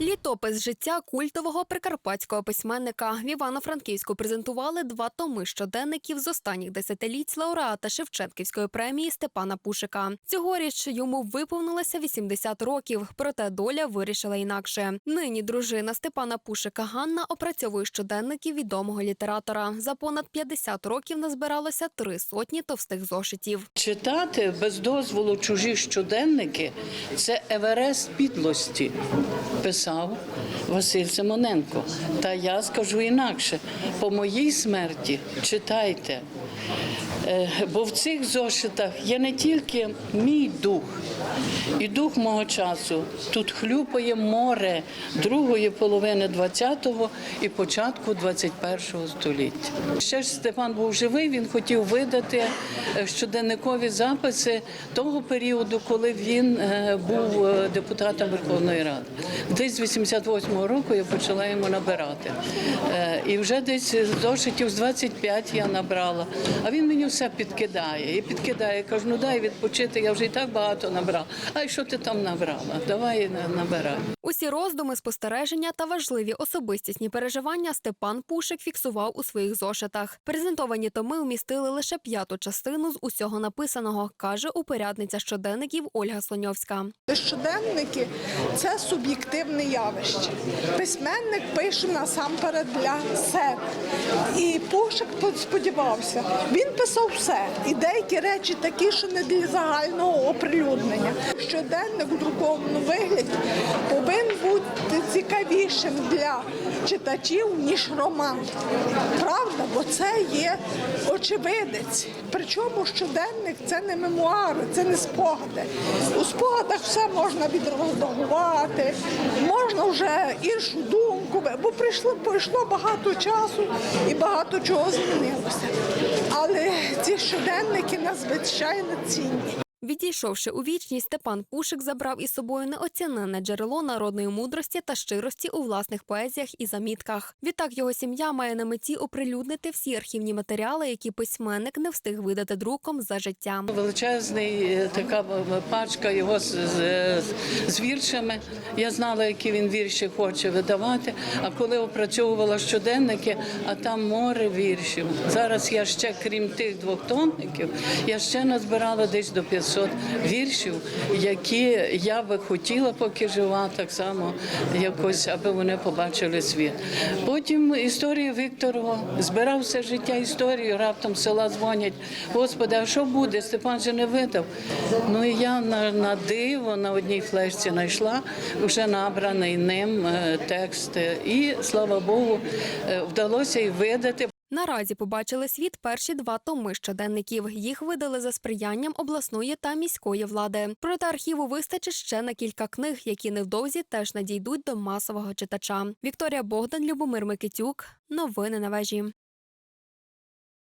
Літопис життя культового прикарпатського письменника в Івано-Франківську презентували два томи щоденників з останніх десятиліть лауреата Шевченківської премії Степана Пушика. Цьогоріч йому виповнилося 80 років, проте доля вирішила інакше. Нині дружина Степана Пушика Ганна опрацьовує щоденники відомого літератора. За понад 50 років назбиралося три сотні товстих зошитів. Читати без дозволу чужі щоденники це Еверест підлості, писав Василь Симоненко. Та я скажу інакше: по моїй смерті читайте. Е, Бо в цих зошитах є не тільки мій дух і дух мого часу. Тут хлюпає море другої половини 20-го і початку 21-го століття. Ще ж Степан був живий, він хотів видати е, щоденникові записи того періоду, коли він е, був депутатом Верховної Ради. Десь з 88-го року я почала йому набирати. Е, І вже десь зошитів з 25 я набрала. А він мені все підкидає і підкидає. Я кажу, ну дай відпочити, я вже і так багато набрала. А що ти там набрала? Давай на- набирай. Усі роздуми, спостереження та важливі особистісні переживання Степан Пушик фіксував у своїх зошитах. Презентовані томи вмістили лише п'яту частину з усього написаного, каже упорядниця щоденників Ольга Слоньовська. Щоденники це суб'єктивне явище. Письменник пише насамперед для себе. І Пушик сподівався, він писав все. І деякі речі такі, що не для загального оприлюднення. Щоденник у друкованому вигляді повинен бути цікавішим для читачів, ніж роман. Правда, бо це є очевидець. Причому щоденник це не мемуари, це не спогади. У спогадах все можна відредагувати, можна вже іншу думку, бо прийшло, пройшло багато часу і багато чого змінилося. Але ці щоденники надзвичайно цінні. Відійшовши у вічність, Степан Пушик забрав із собою неоціненне джерело народної мудрості та щирості у власних поезіях і замітках. Відтак його сім'я має на меті оприлюднити всі архівні матеріали, які письменник не встиг видати друком за життя. Величезний е, така е, пачка його з, з, з віршами. Я знала, які він вірші хоче видавати. А коли опрацьовувала щоденники, а там море віршів. Зараз я ще, крім тих двох томників, я ще назбирала десь до 500 віршів, які я би хотіла, поки жива, так само якось, аби вони побачили світ. Потім історія Вікторова збирав все життя історію, раптом села дзвонять. Господи, а що буде? Степан же не видав. Ну і я на, на диво на одній флешці знайшла вже набраний ним е, текст. І слава Богу, е, вдалося і видати. Наразі побачили світ перші два томи щоденників. Їх видали за сприянням обласної та міської влади. Проте архіву вистачить ще на кілька книг, які невдовзі теж надійдуть до масового читача. Вікторія Богдан, Любомир Микитюк. Новини на вежі.